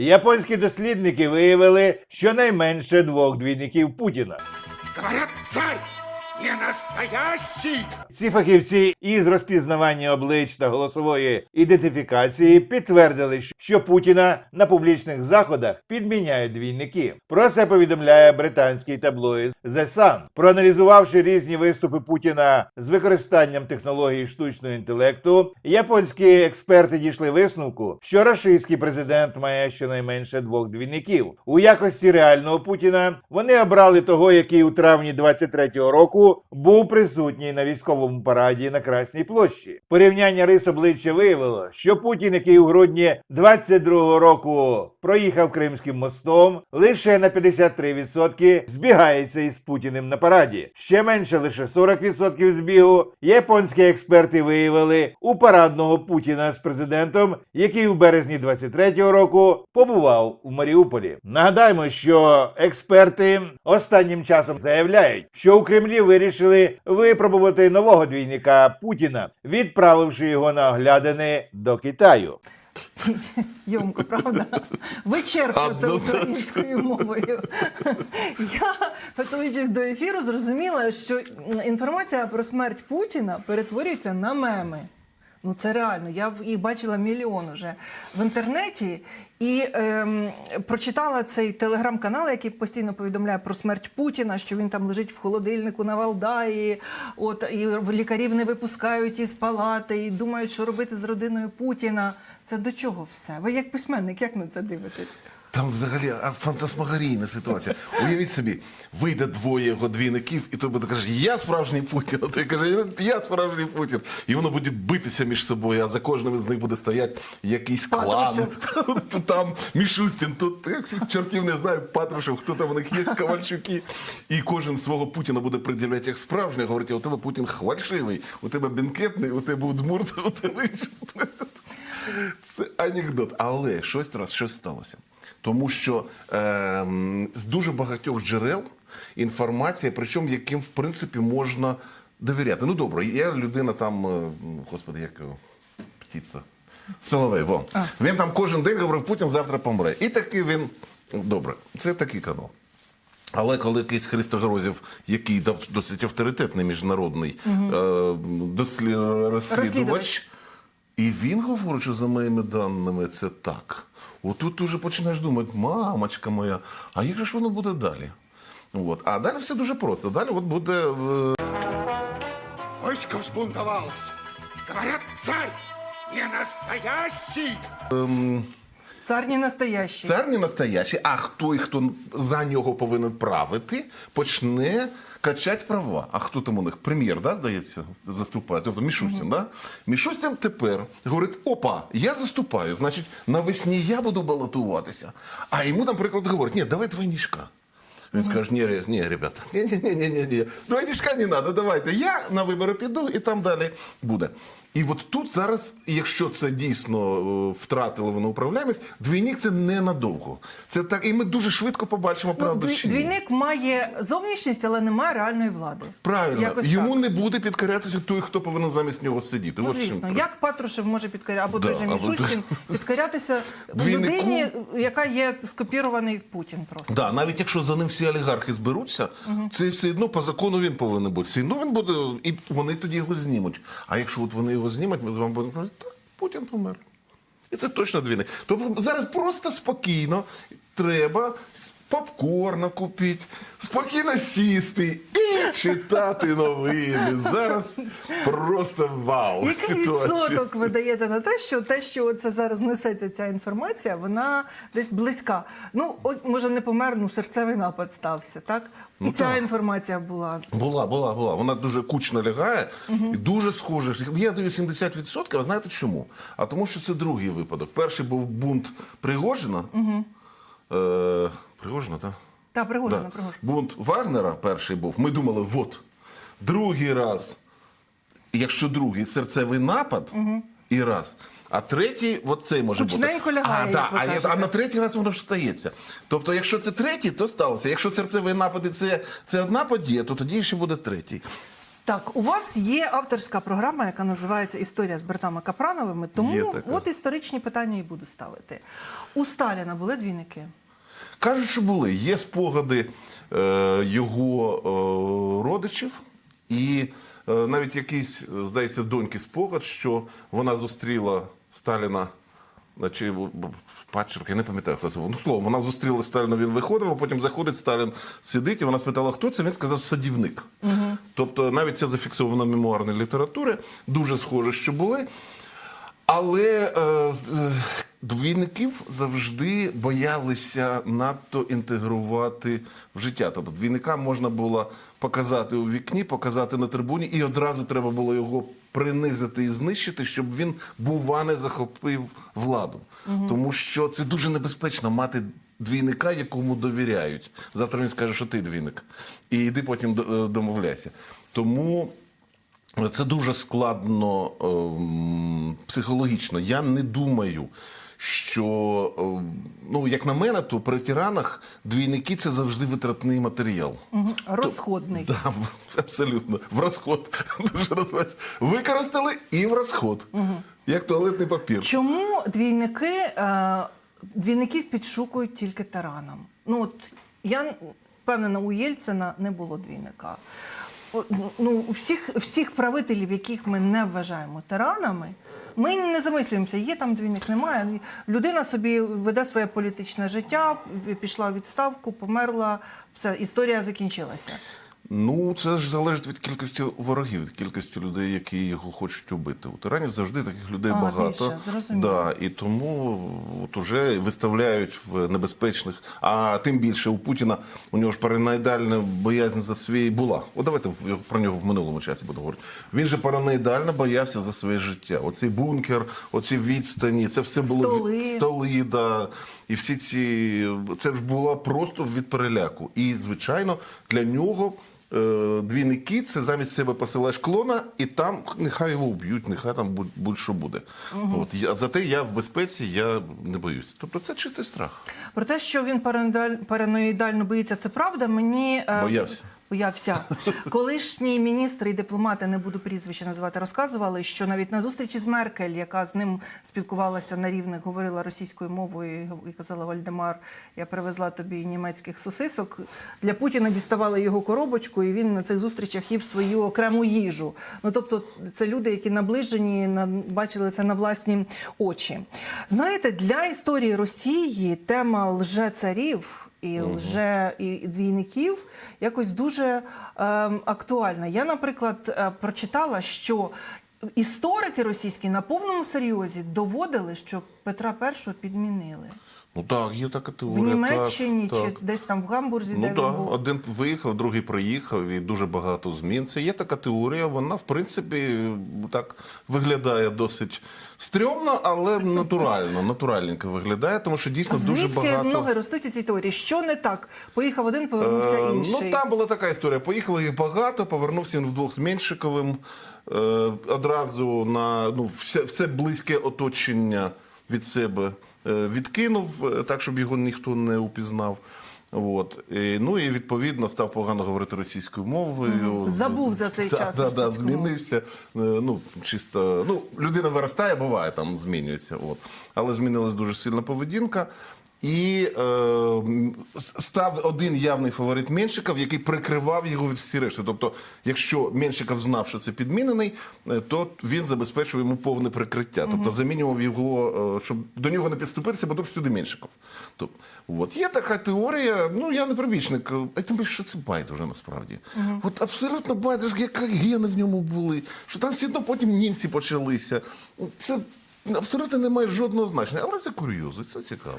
Японські дослідники виявили щонайменше двох двійників Путіна. Царь не настоящий. Ці фахівці із розпізнавання облич та голосової ідентифікації підтвердили, що Путіна на публічних заходах підміняють двійники. Про це повідомляє британський таблоїд The Sun. Проаналізувавши різні виступи Путіна з використанням технології штучного інтелекту, японські експерти дійшли висновку, що рашистський президент має щонайменше двох двійників. У якості реального Путіна вони обрали того, який у травні 23-го року був присутній на військовому параді на Красній площі. Порівняння рис обличчя виявило, що Путін, який у грудні 22-го року проїхав Кримським мостом, лише на 53% збігається із Путіним на параді. Ще менше лише 40% збігу японські експерти виявили у парадного Путіна з президентом, який у березні 23-го року побував у Маріуполі. Нагадаємо, що експерти останнім часом заявляють, що у Кремлі вирішили випробувати нового двійника Путіна, відправивши його на оглядини до Китаю. Йомко, правда? Вичерпно це українською мовою. Я, готуючись до ефіру, зрозуміла, що інформація про смерть Путіна перетворюється на меми. Ну це реально. Я їх бачила мільйон уже в інтернеті і ем, прочитала цей телеграм-канал, який постійно повідомляє про смерть Путіна, що він там лежить в холодильнику на Валдаї, от і лікарів не випускають із палати, і думають, що робити з родиною Путіна. Це до чого все? Ви як письменник, як на це дивитесь? Там взагалі фантасмагорійна ситуація. Уявіть собі, вийде двоє його двійників, і той буде каже, я справжній Путін, а той каже, я справжній Путін. І воно буде битися між собою, а за кожним із них буде стояти якийсь клан. Тут Там Мішустін, тут чортів не знаю, Патрушев, хто там у них є, Ковальчуки. І кожен свого Путіна буде приділяти як справжнього, говорить, у тебе Путін хвальшивий, у тебе бенкетний, у тебе удмурт, у тебе інший. Це анекдот. Але щось раз щось сталося. Тому що ем, з дуже багатьох джерел інформація, причому яким в принципі можна довіряти. Ну добре, я людина там, е, господи, як його птиця. Соловей, во. Він там кожен день говорив, Путін завтра помре. І такий він. Добре, це такий канал. Але коли якийсь Христо Грозів, який досить авторитетний міжнародний е, дослі... розслідувач, Розслідувач. І він говорить, що за моїми даними це так. Отут уже починаєш думати, мамочка моя, а як же ж воно буде далі? От. А далі все дуже просто. Далі от буде е, Войско взбунтовалось. Говорят, царь не настоящий. Цар не настоящий. цар не настоящий, а той, хто за нього повинен правити, почне качати права. А хто там у них? Прем'єр, да, здається, заступає. Тобто Мішустін, да? Мішустін тепер говорить: опа, я заступаю, значить, навесні я буду балотуватися. А йому, наприклад, говорять, ні, давай двойничка. Він скаже, ні, ні, ребята, ні, ні, ні, ні, ні, ні. Двойничка не треба, давайте. Я на вибори піду і там далі буде. І от тут зараз, якщо це дійсно е, втратило воно управляємість, двійник це ненадовго. Це так, і ми дуже швидко побачимо Ну, правду. чи ні. двійник має зовнішність, але не має реальної влади. Правильно, Якось йому так. не буде підкорятися той, хто повинен замість нього сидіти. Ну, в чим як Патрушев може підкоряти, або Да, той же або підкорятися Двійнику. людині, яка є скопірований Путін просто. Да, навіть якщо за ним всі олігархи зберуться, це все одно по закону він повинен бути. Все одно він буде, і вони тоді його знімуть. А якщо от вони його знімуть, ми з вами будемо казати, так, Путін помер. І це точно двійник. Тобто зараз просто спокійно треба попкорна купити, спокійно сісти читати новини. Зараз просто вау. Який ситуація. відсоток ви даєте на те, що те, що це зараз несеться ця інформація, вона десь близька. Ну, от може не помер, ну серцевий напад стався, так? І Ну, ця так. інформація була. Була, була, була. Вона дуже кучно лягає і дуже схожа. Я даю 70%, а знаєте чому? А тому, що це другий випадок. Перший був бунт Пригожина. Е, Пригожина, так? Та Пригожина, Да. Пригожина. Бунт Вагнера перший був. Ми думали, от. Другий раз, якщо другий серцевий напад, і раз. А третій, от цей може Гучненько бути. лягає, а, да, а, я- а на третій раз воно ж стається. Тобто, якщо це третій, то сталося. Якщо серцевий напад і це, це одна подія, то тоді ще буде третій. Так, у вас є авторська програма, яка називається Історія з братами Капрановими. Тому от історичні питання і буду ставити. У Сталіна були двійники? Кажуть, що були. Є спогади е, його е, родичів, і е, навіть якийсь, е, здається, доньки спогад, що вона зустріла Сталіна. е, Чи б- я не пам'ятаю, хто це був. Ну, словом, вона зустріла Сталіна, він виходив, а потім заходить Сталін, сидить, і вона спитала, хто це. Він сказав, садівник. Тобто навіть це зафіксовано в мемуарній літературі. Дуже схоже, що були. Але е, е, двійників завжди боялися надто інтегрувати в життя. Тобто двійника можна було показати у вікні, показати на трибуні, і одразу треба було його принизити і знищити, щоб він бува не захопив владу. Тому що це дуже небезпечно мати. Двійника, якому довіряють. Завтра він скаже, що ти двійник. І йди потім е, домовляйся. Тому це дуже складно ем, психологічно. Я не думаю, що, ем, ну, як на мене, то при тиранах двійники це завжди витратний матеріал. Розходний. Да, абсолютно. В розход. Використали і в розход. Як туалетний папір. Чому двійники, е, двійників підшукують тільки таранам? Ну от я впевнена, у Єльцина не було двійника. Ну, всіх, всіх правителів, яких ми не вважаємо таранами, ми не замислюємося, є там двійник, немає. Людина собі веде своє політичне життя, пішла у відставку, померла, все, історія закінчилася. Ну, це ж залежить від кількості ворогів, від кількості людей, які його хочуть убити. У тиранів завжди таких людей А, багато. більше, да, і тому от уже виставляють в небезпечних. А тим більше у Путіна у нього ж параноїдальна боязнь за свій була. От давайте про нього в минулому часі будемо говорити. Він же параноїдально боявся за своє життя. Оцей бункер, оці відстані, це все було Столи. від столи, да, і всі ці це ж було просто від переляку. І звичайно, для нього. Е, Двійники це замість себе посилаєш клона, і там нехай його вб'ють, нехай там будь- будь-що буде. От я зате я в безпеці, я не боюсь. Тобто це чистий страх. Про те, що він параноїдаль- параноїдально боїться, це правда. Мені е, Боявся. Боявся. Колишні міністри і дипломати, не буду прізвища називати, розказували, що навіть на зустрічі з Меркель, яка з ним спілкувалася на рівних, говорила російською мовою і казала Вальдемар, я привезла тобі німецьких сосисок. Для Путіна діставали його коробочку, і він на цих зустрічах їв свою окрему їжу. Ну тобто, це люди, які наближені, на- бачили це на власні очі. Знаєте, для історії Росії тема лже-царів і лже і двійників якось дуже е, актуальна. Я, наприклад, е, прочитала, що історики російські на повному серйозі доводили, що Петра І підмінили Ну так, є така теорія. в. Німеччині так, чи так. десь там в Гамбурзі, Ну так, був. один виїхав, другий приїхав, і дуже багато змін. Це є така теорія. Вона, в принципі, так виглядає досить стрьомно, але натурально, натуральненько виглядає, тому що дійсно А дуже багато. ноги ростуть у цій теорії? Що не так? Поїхав один, повернувся Е, інший. Ну там була така історія. Поїхало їх багато, повернувся він вдвох з Меншиковим. Е, одразу на ну, все, все близьке оточення від себе відкинув, е, так, щоб його ніхто не упізнав. От. І, ну і відповідно став погано говорити російською мовою. Мгм. Забув за цей Да, час Да, да, змінився. Е, Ну, чисто, ну, людина виростає, буває, там змінюється. От. Але змінилась дуже сильна поведінка. І е, став один явний фаворит Меншиков, який прикривав його від всі решти. Тобто, якщо Меншиков знав, що це підмінений, е, то він забезпечував йому повне прикриття. Тобто замінював його, е, щоб до нього не підступитися, бо тут всюди Меншиков. Тобто, от. Є така теорія, ну я не прибічник, а тим більше, що це байдуже насправді. От абсолютно байдуже, яка гени в ньому були, що там все одно потім німці почалися. Це абсолютно не має жодного значення, але це курйози, це цікаво.